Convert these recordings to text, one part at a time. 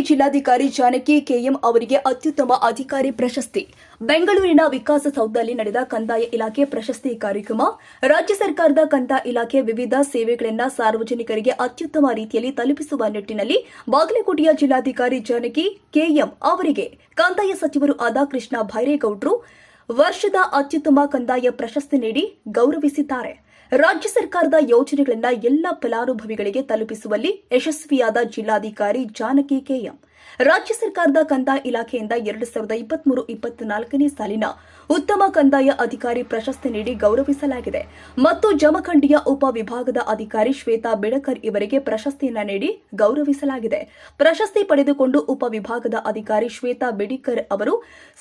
ಜಿಲ್ಲಾಧಿಕಾರಿ ಜಾನಕಿ ಕೆಎಂ ಅವರಿಗೆ ಅತ್ಯುತ್ತಮ ಅಧಿಕಾರಿ ಪ್ರಶಸ್ತಿ. ಬೆಂಗಳೂರಿನ ವಿಕಾಸಸೌಧದಲ್ಲಿ ನಡೆದ ಕಂದಾಯ ಇಲಾಖೆ ಪ್ರಶಸ್ತಿ ಕಾರ್ಯಕ್ರಮ. ರಾಜ್ಯ ಸರ್ಕಾರದ ಕಂದಾಯ ಇಲಾಖೆ ವಿವಿಧ ಸೇವೆಗಳನ್ನು ಸಾರ್ವಜನಿಕರಿಗೆ ಅತ್ಯುತ್ತಮ ರೀತಿಯಲ್ಲಿ ತಲುಪಿಸುವ ನಿಟ್ಟಿನಲ್ಲಿ ಬಾಗಲಕೋಟೆಯ ಜಿಲ್ಲಾಧಿಕಾರಿ ಜಾನಕಿ ಕೆಎಂ ಅವರಿಗೆ ಕಂದಾಯ ಸಚಿವರು ಆದ ಕೃಷ್ಣ ಭೈರೇಗೌಡರು ವರ್ಷದ ಅತ್ಯುತ್ತಮ ಕಂದಾಯ ಪ್ರಶಸ್ತಿ ನೀಡಿ ಗೌರವಿಸಿದ್ದಾರೆ. ರಾಜ್ಯ ಸರ್ಕಾರದ ಯೋಜನೆಗಳನ್ನು ಎಲ್ಲ ಫಲಾನುಭವಿಗಳಿಗೆ ತಲುಪಿಸುವಲ್ಲಿ ಯಶಸ್ವಿಯಾದ ಜಿಲ್ಲಾಧಿಕಾರಿ ಜಾನಕಿ ಕೆಎಂ ರಾಜ್ಯ ಸರ್ಕಾರದ ಕಂದಾಯ ಇಲಾಖೆಯಿಂದ ಎರಡು ಸಾವಿರದ ಇಪ್ಪತ್ಮೂರು ಇಪ್ಪತ್ನಾಲ್ಕನೇ ಸಾಲಿನ ಉತ್ತಮ ಕಂದಾಯ ಅಧಿಕಾರಿ ಪ್ರಶಸ್ತಿ ನೀಡಿ ಗೌರವಿಸಲಾಗಿದೆ. ಮತ್ತು ಜಮಖಂಡಿಯ ಉಪ ವಿಭಾಗದ ಅಧಿಕಾರಿ ಶ್ವೇತಾ ಬಿಡಕರ್ ಇವರಿಗೆ ಪ್ರಶಸ್ತಿಯನ್ನ ನೀಡಿ ಗೌರವಿಸಲಾಗಿದೆ. ಪ್ರಶಸ್ತಿ ಪಡೆದುಕೊಂಡು ಉಪ ವಿಭಾಗದ ಅಧಿಕಾರಿ ಶ್ವೇತಾ ಬಿಡಿಕರ್ ಅವರು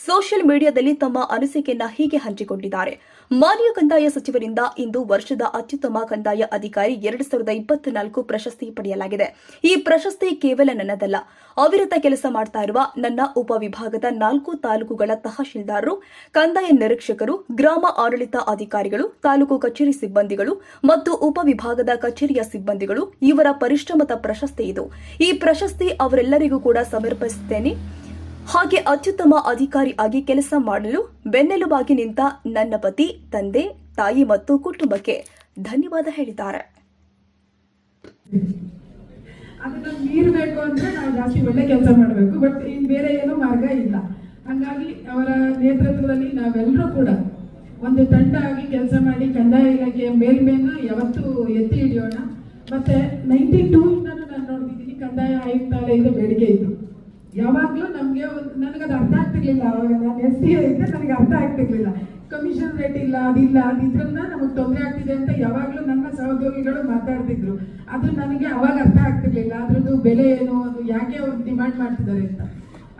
ಸೋಷಿಯಲ್ ಮೀಡಿಯಾದಲ್ಲಿ ತಮ್ಮ ಅನಿಸಿಕೆಯನ್ನು ಹೀಗೆ ಹಂಚಿಕೊಂಡಿದ್ದಾರೆ. ಮಾನ್ಯ ಕಂದಾಯ ಸಚಿವರಿಂದ ಇಂದು ವರ್ಷದ ಅತ್ಯುತ್ತಮ ಕಂದಾಯ ಅಧಿಕಾರಿ ಎರಡು ಸಾವಿರದ ಇಪ್ಪತ್ನಾಲ್ಕು ಪ್ರಶಸ್ತಿ ಪಡೆಯಲಾಗಿದೆ. ಈ ಪ್ರಶಸ್ತಿ ಕೇವಲ ನನ್ನದಲ್ಲ ಅವಿರತ ಕೆಲಸ ಮಾಡ್ತಾ ಇರುವ ನನ್ನ ಉಪವಿಭಾಗದ ನಾಲ್ಕು ತಾಲೂಕುಗಳ ತಹಶೀಲ್ದಾರರು, ಕಂದಾಯ ನಿರೀಕ್ಷಕರು, ಗ್ರಾಮ ಆಡಳಿತ ಅಧಿಕಾರಿಗಳು, ತಾಲೂಕು ಕಚೇರಿ ಸಿಬ್ಬಂದಿಗಳು ಮತ್ತು ಉಪವಿಭಾಗದ ಕಚೇರಿಯ ಸಿಬ್ಬಂದಿಗಳು, ಇವರ ಪರಿಶ್ರಮದ ಪ್ರಶಸ್ತಿ ಇದು. ಈ ಪ್ರಶಸ್ತಿ ಅವರೆಲ್ಲರಿಗೂ ಕೂಡ ಸಮರ್ಪಿಸುತ್ತೇನೆ. ಹಾಗೆ ಅತ್ಯುತ್ತಮ ಅಧಿಕಾರಿಯಾಗಿ ಕೆಲಸ ಮಾಡಲು ಬೆನ್ನೆಲುಬಾಗಿ ನಿಂತ ನನ್ನ ಪತಿ, ತಂದೆ, ತಾಯಿ ಮತ್ತು ಕುಟುಂಬಕ್ಕೆ ಧನ್ಯವಾದ ಹೇಳಿದ್ದಾರೆ. ಅದನ್ನ ಮೀರಬೇಕು ಅಂದ್ರೆ ನಾವು ಜಾಸ್ತಿ ಒಳ್ಳೆ ಕೆಲಸ ಮಾಡಬೇಕು ಬಟ್ ಇನ್ ಬೇರೆ ಏನೋ ಮಾರ್ಗ ಇಲ್ಲ. ಹಾಗಾಗಿ ಅವರ ನೇತೃತ್ವದಲ್ಲಿ ನಾವೆಲ್ಲರೂ ಕೂಡ ಒಂದು ತಂಡ ಆಗಿ ಕೆಲಸ ಮಾಡಿ, ಕಂದಾಯ ಇಲಾಖೆಯ ಮೇಲ್ಮೇನ ಯಾವತ್ತೂ ಎತ್ತಿ ಹಿಡಿಯೋಣ. ಮತ್ತೆ ನೈಂಟಿ ಟೂ ನಾನು ನೋಡ್ತಿದ್ದೀನಿ, ಕಂದಾಯ ಆಯುಕ್ತಾಲಯದ ಬೇಡಿಕೆ ಇತ್ತು ಯಾವಾಗಲೂ ನಮಗೆ ನನಗದು ಅರ್ಥ ಆಗ್ತಿರ್ಲಿಲ್ಲ, ಅವಾಗ ನಾನು ಎಸ್ ಸಿ ಇದ್ದೆ, ನನಗೆ ಅರ್ಥ ಆಗ್ತಿರ್ಲಿಲ್ಲ. ಕಮಿಷನ್ ರೇಟ್ ಇಲ್ಲ, ಅದಿಲ್ಲ ಅದಿದ್ರಿಂದ ನಮಗೆ ತೊಂದರೆ ಆಗ್ತಿದೆ ಅಂತ ಯಾವಾಗಲೂ ನನ್ನ ಸಹೋದ್ಯೋಗಿಗಳು ಮಾತಾಡ್ತಿದ್ರು. ಅದು ನನಗೆ ಅವಾಗ ಅರ್ಥ ಆಗ್ತಿರ್ಲಿಲ್ಲ. ಅದ್ರದ್ದು ಬೆಲೆ ಏನು, ಅದು ಯಾಕೆ ಅವ್ರು ಡಿಮ್ಯಾಂಡ್ ಮಾಡ್ತಿದ್ದಾರೆ ಅಂತ.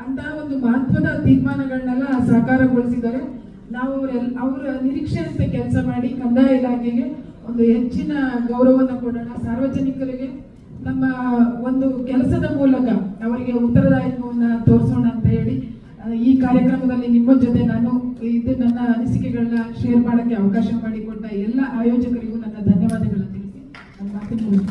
ಅಂತ ಒಂದು ಮಹತ್ವದ ತೀರ್ಮಾನಗಳನ್ನೆಲ್ಲ ಸಾಕಾರಗೊಳಿಸಿದ್ದಾರೆ. ನಾವು ಅವರ ನಿರೀಕ್ಷೆಯಂತೆ ಕೆಲಸ ಮಾಡಿ ಕಂದಾಯ ಇಲಾಖೆಗೆ ಒಂದು ಹೆಚ್ಚಿನ ಗೌರವವನ್ನು ಕೊಡೋಣ. ಸಾರ್ವಜನಿಕರಿಗೆ ನಮ್ಮ ಒಂದು ಕೆಲಸದ ಮೂಲಕ ಅವರಿಗೆ ಉತ್ತರದಾಯಿತ್ವವನ್ನು ತೋರಿಸೋಣ ಈ ಕಾರ್ಯಕ್ರಮದಲ್ಲಿ ನಿಮ್ಮ ಜೊತೆ ನಾನು ಇದು ನನ್ನ ಅನಿಸಿಕೆಗಳನ್ನ ಶೇರ್ ಮಾಡೋಕ್ಕೆ ಅವಕಾಶ ಮಾಡಿಕೊಟ್ಟ ಎಲ್ಲ ಆಯೋಜಕರಿಗೂ ನನ್ನ ಧನ್ಯವಾದಗಳನ್ನು ತಿಳಿಸಿ ನನ್ನ ಮುಗಿಸ್ತೇನೆ.